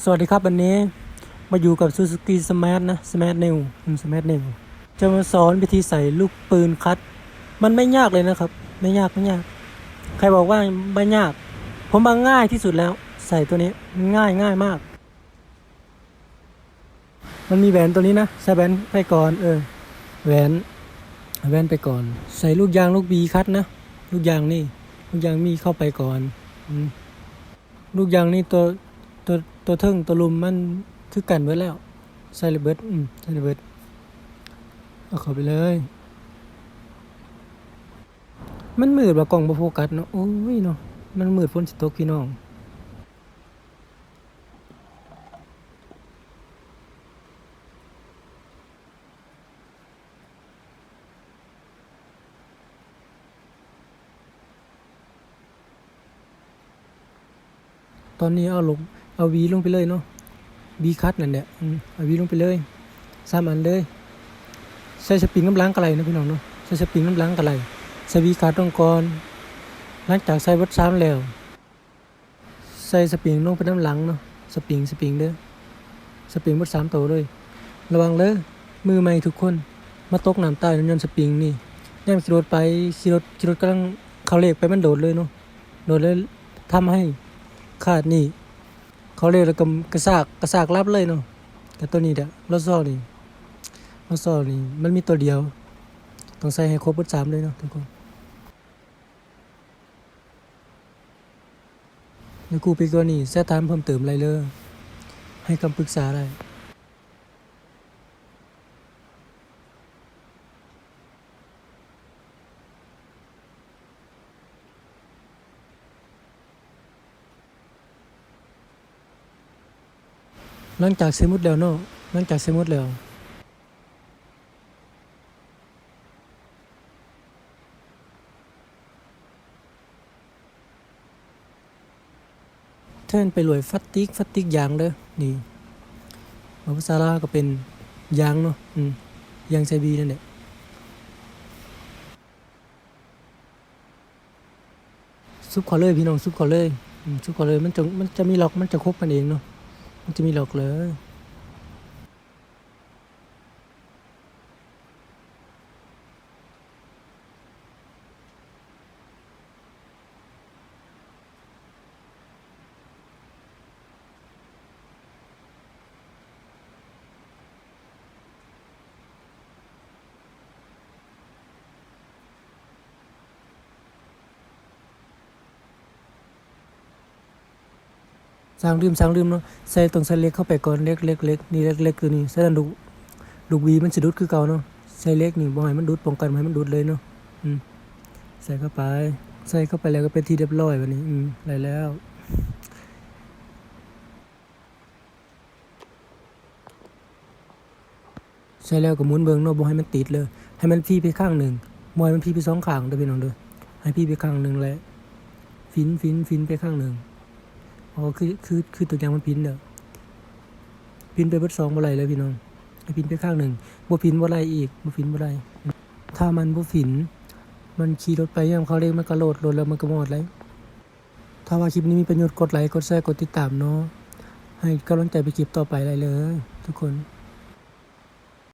สวัสดีครับวันนี้มาอยู่กับ Suzuki Smart นะ Smart New อืม Smart New จะมาสอนวิธีใส่ลูกปืนคัด มันไม่ยากเลยนะครับ ไม่ยากไม่ยาก ใครบอกว่าไม่ยาก ผมมาง่ายที่สุดแล้ว ใส่ตัวนี้ง่ายง่ายมาก มันมีแหวนตัวนี้นะ ใส่แหวนไปก่อน เออ แหวน แหวนไปก่อน ใส่ลูกยางลูกบีคัดนะ ลูกยางนี่ ลูกยางมีเข้าไปก่อนอลูกยางนี่ตัวตัว ตัวเทิงตัวลุมมันคือกันเบิดแล้วใส่ระเบิดอืมใส่ระเบิดเอาเข้าไปเลย มันมืดว่ากล้องบ่โฟกัสเนาะโอ้ยเนาะมันมืดฝนสิตกพี่น้องตอนนี้เอาลง เอาวีลงไปเลยเนาะวีคัดนั่นแหละอืมเอาวีลงไปเลยสามอันเลยใส่สปริงน้ำล้างกระไรนะพี่น้องเนาะใส่สปริงน้ำล้างกระไรใส่วีคัดต้องก่อนหลังจากใส่วัดซ้ำแล้วใส่สปริงลงไปน้ำหลังเนาะสปริงสปริงเด้อสปริงวัดสามตัวเลย ระวังเลยมือใหม่ทุกคนมาตกน้ำใต้น้ำยนต์สปริงนี่แนมขี่รถไปขี่รถขี่รถกำลังเขาเลกไปมันโดดเลยเนาะโดดเลยทำให้ขาดนี่ เขาเรียกแล้วก็กระซากกระซากรับเลยเนาะแต่ตัวนี้เด้อรถซ่อนี่รถซ่อนี่มันมีตัวเดียว ต้องใส่ให้ครบหมดสามเลยเนาะทุกคนเดี๋ยวกูไปตัวนี้แซ่ตามเพิ่มเติมอะไรเลยให้คำปรึกษาได้ หลังจากเสร็จหมดแล้วเนาะหลังจากเสร็จหมดแล้วเทินไปรวยฟัตติกฟัตติกยางเด้อนี่มาภาษาลาก็เป็นยางเนาะอืมยางไซบีนั่นแหละซุปขอเลยพี่น้องซุปขอเลยอืมซุปขอเลยมันจะมันจะมีล็อกมันจะครบกันเองเนาะ มันจะมีหลอกเลย สร้างลืมสร้างลืมเนาะใส่ตรงใส่เล็กเข้าไปก่อนเล็กเล็กเล็กนี่เล็กเล็กตัวนี้ใส่ดันดุลูกวีมันจะดุดคือเก่าเนาะใส่เล็กนี่บ่ให้มันดุดป้องกันบ่ให้มันดุดเลยเนาะอืมใส่เข้าไป ใส่เข้าไปแล้วก็เป็นที่เรียบร้อยวันนี้ อืมได้แล้วใช่แล้วก็หมุนเบิงเนาะบ่ให้มันติดเลย ให้มันพี่ไปข้างหนึ่งมอยมันพี่ไปสองข้างเด้อพี่น้องเด้อให้พี่ไปข้างหนึ่งแล้วฟินฟินฟินไปข้างหนึ่ง อ๋อคือคือคือตัวอย่างมันพินเด้อพินไปเบิดสองบ่ไรเลยพี่น้องพินไปข้างหนึ่งบ่พินบ่ไรอีกบ่พินบ่ไรถ้ามันบ่พิน มันขี่รถไปยามเขาเรียกมันกระโดดรถแล้วมันก็หมดเลยถ้าว่าคลิปนี้มีประโยชน์กดไลค์กดแชร์กดติดตามเนาะให้กำลังใจไปคลิปต่อไปได้เลย ทุกคน